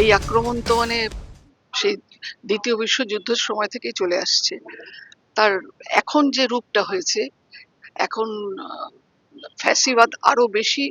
এই আক্রমণ তো মানে সেই দ্বিতীয় বিশ্বযুদ্ধের সময় থেকেই চলে আসছে। তার এখন যে রূপটা হয়েছে, এখন ফ্যাসিবাদ আরও বেশি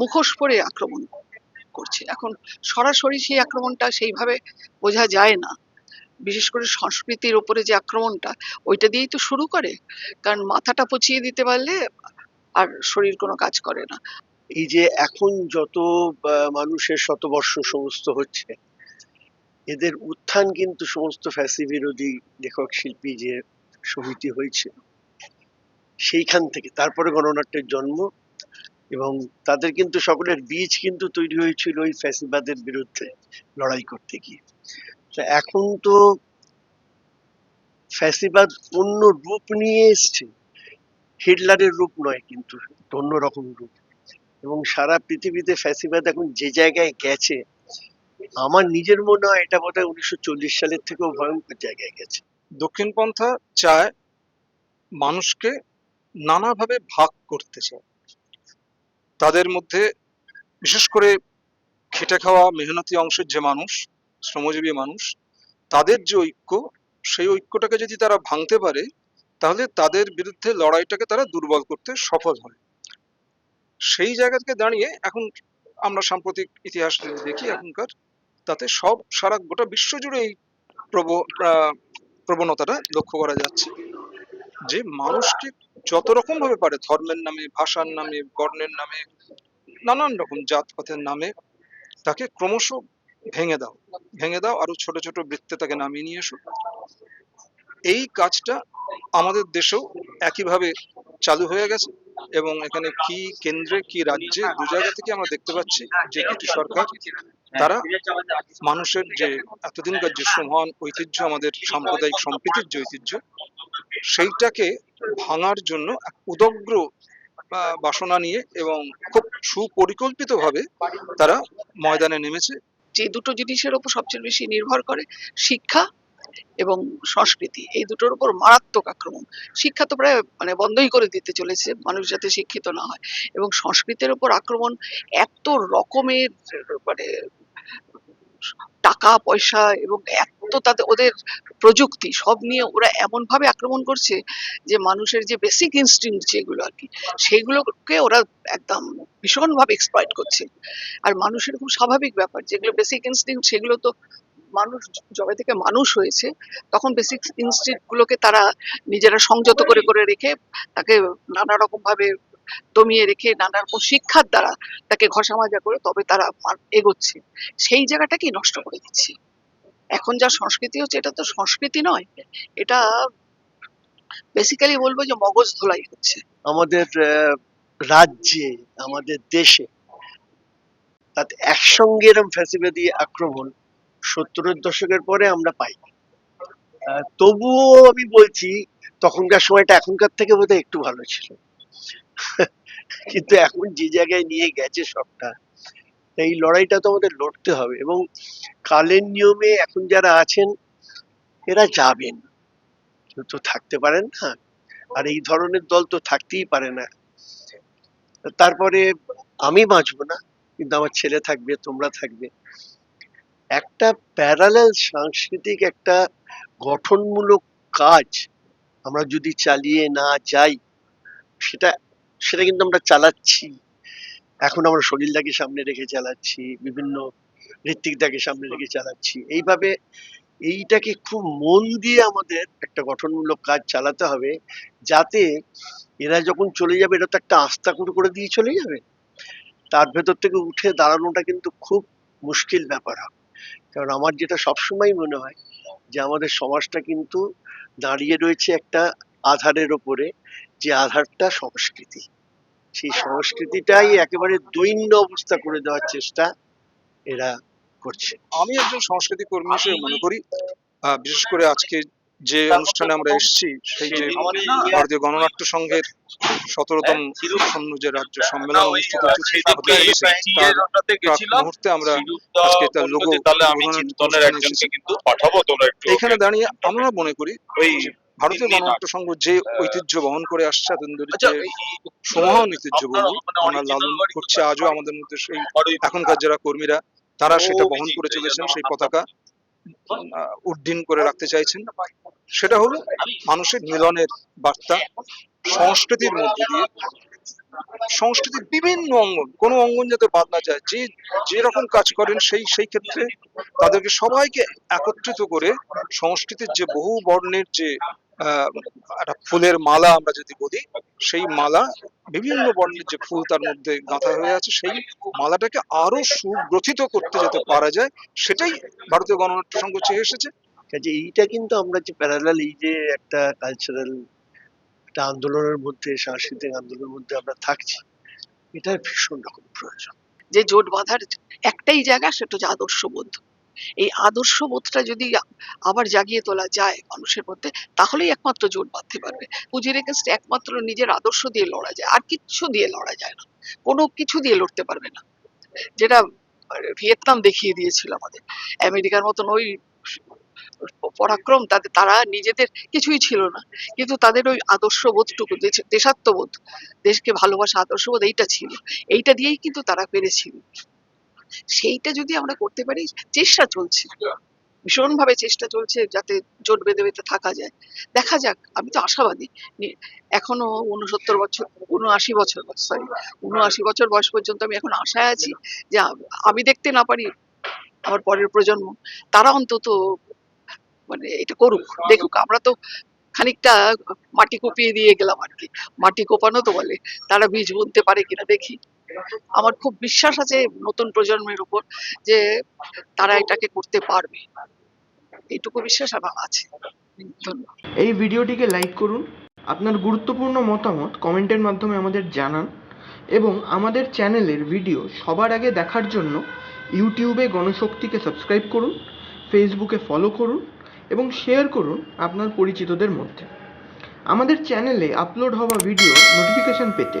মুখোশ পরে আক্রমণ করছে। এখন সরাসরি সেই আক্রমণটা সেইভাবে বোঝা যায় না। বিশেষ করে সংস্কৃতির ওপরে যে আক্রমণটা, ওইটা দিয়েই তো শুরু করে। কারণ মাথাটা পচিয়ে দিতে পারলে আর শরীর কোনো কাজ করে না। এই যে এখন যত মানুষের শতবর্ষ সমস্ত হচ্ছে, এদের উত্থান কিন্তু সমস্ত ফ্যাসি বিরোধী লেখক শিল্পী যে সমিতি হয়েছে, সেইখান থেকে, তারপরে গণনাট্যের জন্ম এবং তাদের কিন্তু সকলের বীজ কিন্তু তৈরি হয়েছিল ওই ফ্যাসিবাদের বিরুদ্ধে লড়াই করতে গিয়ে। এখন তো ফ্যাসিবাদ অন্য রূপ নিয়ে এসছে। হিটলারের রূপ নয় কিন্তু অন্যরকম রূপ। এবং সারা পৃথিবীতে ফ্যাসিবাদ এখন যে জায়গায় গেছে, আমার নিজের মনে হয় এটা বোধহয় উনিশশো চল্লিশ সালের থেকেও ভয়ঙ্কর জায়গায় গেছে। দক্ষিণপন্থা চায় মানুষকে নানাভাবে ভাগ করতে চায়। তাদের মধ্যে বিশেষ করে খেটে খাওয়া মেহনতি অংশের যে মানুষ, শ্রমজীবী মানুষ, তাদের যে ঐক্য, সেই ঐক্যটাকে যদি তারা ভাঙতে পারে, তাহলে তাদের বিরুদ্ধে লড়াইটাকে তারা দুর্বল করতে সফল হয়। সেই জায়গা থেকে দাঁড়িয়ে এখন আমরা সাম্প্রতিক ইতিহাস যদি দেখি এখনকার, তাতে সব সারা গোটা বিশ্ব জুড়ে এই প্রবণতাটা লক্ষ্য করা যাচ্ছে। যে মানুষকে যত রকম ভাবে পারে, ধর্মের নামে, ভাষার নামে, বর্ণের নামে, নানান রকম জাত জাতপাতের নামে, তাকে ক্রমশ ভেঙে দাও। ভেঙে দাও, আরও ছোট ছোট বৃত্তে তাকে নামিয়ে নিয়ে এসো। এই কাজটা আমাদের দেশেও একইভাবে চালু হয়ে গেছে এবং এখানে কি কেন্দ্রে, কি রাজ্যে, দু জায়গা থেকে আমরা দেখতে পাচ্ছি যে দুটি সরকার, তারা মানুষের যে এতদিনকার যে সমান ঐতিহ্য, আমাদের সাম্প্রদায়িক সম্প্রীতির যে ঐতিহ্য সেইটাকে ভাঙার জন্য উদগ্র বাসনা নিয়ে এবং খুব সুপরিকল্পিতভাবে তারা ময়দানে নেমেছে। যে দুটো জিনিসের উপর সবচেয়ে বেশি নির্ভর করে শিক্ষা এবং সংস্কৃতি। এই দুটোর উপর মারাত্মক আক্রমণ। শিক্ষা তো প্রায় মানে বন্ধই করে দিতে চলেছে, মানুষ যাতে শিক্ষিত না হয়। এবং সংস্কৃতির উপর আক্রমণ এত রকমের মানে টাকা পয়সা এবং এত তাদের, ওদের প্রযুক্তি সব নিয়ে ওরা এমন ভাবে আক্রমণ করছে যে মানুষের যে বেসিক ইনস্টিংক্ট যেগুলো আর কি সেইগুলোকে ওরা একদম ভীষণভাবে এক্সপ্লয়েট করছে। আর মানুষের খুব স্বাভাবিক ব্যাপার, যেগুলো বেসিক ইনস্টিংক্ট সেগুলো তো মানুষ, যবে থেকে মানুষ হয়েছে, তখন বেসিক ইনস্টিংক্ট গুলোকে তারা নিজেরা সংযত করে করে রেখে তাকে নানা রকম ভাবে দমিয়ে রেখে নানা রকম শিক্ষার দ্বারা তাকে ঘষা মাজা করে তবে তারা এগোচ্ছে। সেই জায়গাটাকেই নষ্ট করে দিচ্ছে? এখন যা সংস্কৃতি হচ্ছে, এটা তো সংস্কৃতি নয়। এটা বেসিক্যালি বলব যে মগজ ধোলাই হচ্ছে। আমাদের রাজ্যে, আমাদের দেশে তাতে একসঙ্গে এরম ফ্যাসিবাদী আক্রমণ সত্তরের দশকের পরে আমরা পাই। তবুও আমি বলছি, তখনকার সময়টা এখনকার থেকে বোধহয় একটু ভালো ছিল। কিন্তু এখন যে জায়গায় নিয়ে গেছে সবটা, এই লড়াইটা তো আমাদের লড়তে হবে এবং কালের নিয়মে এখন যারা আছেন, এরা যাবেন। কেউ তো থাকতে পারেন না, আর এই ধরনের দল তো থাকতেই পারে না। তারপরে আমি বাঁচবো না, কিন্তু আমার ছেলে থাকবে, তোমরা থাকবে। একটা প্যারালাল সাংস্কৃতিক একটা গঠনমূলক কাজ আমরা যদি চালিয়ে না যাই, সেটা সেটা কিন্তু আমরা চালাচ্ছি। এখন আমরা শরীরটাকে সামনে রেখে চালাচ্ছি, বিভিন্ন ঋত্বিকদাকে সামনে রেখে চালাচ্ছি। এইভাবে এইটাকে খুব মন দিয়ে আমাদের একটা গঠনমূলক কাজ চালাতে হবে, যাতে এরা যখন চলে যাবে, এটা তো একটা আস্থা করে দিয়ে চলে যাবে। তার ভেতর থেকে উঠে দাঁড়ানোটা কিন্তু খুব মুশকিল ব্যাপার হবে কারণ আমার যেটা সবসময় মনে হয় যে, আমাদের সমাজটা কিন্তু দাঁড়িয়ে রয়েছে একটা আধারের ওপরে। যে আধারটা সংস্কৃতি। সেই সংস্কৃতিটাই একেবারে দৈন্য অবস্থা করে দেওয়ার চেষ্টা এরা করছে। আমি একজন সংস্কৃতি কর্মী হিসেবে মনে করি বিশেষ করে আজকে যে অনুষ্ঠানে আমরা এসেছি সেই যে ভারতীয় গণনাট্য সংঘের সতেরোতম আসন্ন যে রাজ্য সম্মেলন অনুষ্ঠিত হচ্ছে মুহূর্তে আমরা আজকে তার লোগো এখানে দাঁড়িয়ে আমরা মনে করি ওই ভারতীয় গণনাট্য সংঘ যে ঐতিহ্য বহন করে আসছে ধরে আচ্ছা সুমহান ঐতিহ্য মানে আমরা লালন করছে আজও আমাদের মধ্যে সেই এখনকার যারা কর্মীরা তারা সেটা বহন করে চলেছেন সেই পতাকা উড্ডীন করে রাখতে চাইছেন। সেটা হলো মানুষের মিলনের বার্তা সংস্কৃতির মধ্যে দিয়ে। সংস্কৃতির বিভিন্ন অঙ্গন কোনো অঙ্গন যাতে বাদ না যায় যে যে রকম কাজ করেন সেই সেই ক্ষেত্রে তাদেরকে সবাইকে একত্রিত করে সংস্কৃতির যে বহু বর্ণের যে একটা ফুলের মালা আমরা যদি বলি সেই মালা বিভিন্ন বর্ণের যে ফুল তার মধ্যে গাঁথা হয়ে আছে সেই মালাটাকে আরও সুগ্রথিত করতে যাতে পারা যায় সেটাই ভারতীয় গণনাট্য সংঘ চেয়ে এসেছে। কাজে এইটা কিন্তু আমরা যে প্যারালাল এই যে একটা কালচারাল একটা আন্দোলনের মধ্যে সাংস্কৃতিক আন্দোলনের মধ্যে আমরা থাকছি এটার ভীষণ রকম প্রয়োজন। যে জোট বাঁধার একটাই জায়গা সেটা হচ্ছে আদর্শবোধ এই আদর্শবোধটা যদি আবার জাগিয়ে তোলা যায় মানুষের মধ্যে, তাহলেই একমাত্র জোট বাঁধতে পারবে। পুঁজির এগেনস্ট একমাত্র নিজের আদর্শ দিয়ে লড়া যায়, আর কিচ্ছু দিয়ে লড়া যায় না। কোনো কিছু দিয়ে লড়তে পারবে না। যেটা ভিয়েতনাম দেখিয়ে দিয়েছিল আমাদের। আমেরিকার মতন ওই পরাক্রম তাদের, তারা নিজেদের কিছুই ছিল না। কিন্তু তাদের ওই আদর্শবোধটুকু, দেশ- দেশাত্মবোধ, দেশকে ভালোবাসা, আদর্শবোধ, এইটা ছিল। এইটা দিয়েই কিন্তু তারা পেরেছিল। সেইটা যদি আমরা করতে পারি, চেষ্টা চলছে। ভীষণ ভাবে চেষ্টা চলছে যাতে জোট বেঁধে বেঁধে থাকা যায়। দেখা যাক, আমি তো আশাবাদী। এখনও উনসত্তর বছর উনআশি বছর সরি উনআশি বছর বয়স পর্যন্ত আমি এখন আশায় আছি যে আমি দেখতে না পারি আমার পরের প্রজন্ম, তারা অন্তত মানে এটা করুক, দেখুক। আমরা তো খানিকটা মাটি কুপিয়ে দিয়ে গেলাম আর কি। মাটি কোপানো তো বলে, তারা বীজ বুনতে পারে কিনা দেখি। আমার খুব বিশ্বাস আছে নতুন প্রজন্মের উপর যে তারা এটাকে করতে পারবে। এইটুকু বিশ্বাস আমার আছে। ধন্যবাদ। এই ভিডিওটিকে লাইক করুন, আপনার গুরুত্বপূর্ণ মতামত কমেন্টের মাধ্যমে আমাদের জানান এবং আমাদের চ্যানেলের ভিডিও সবার আগে দেখার জন্য ইউটিউবে গণশক্তিকে সাবস্ক্রাইব করুন, ফেসবুকে ফলো করুন এবং শেয়ার করুন আপনার পরিচিতদের মধ্যে। আমাদের চ্যানেলে আপলোড হওয়া ভিডিও নোটিফিকেশন পেতে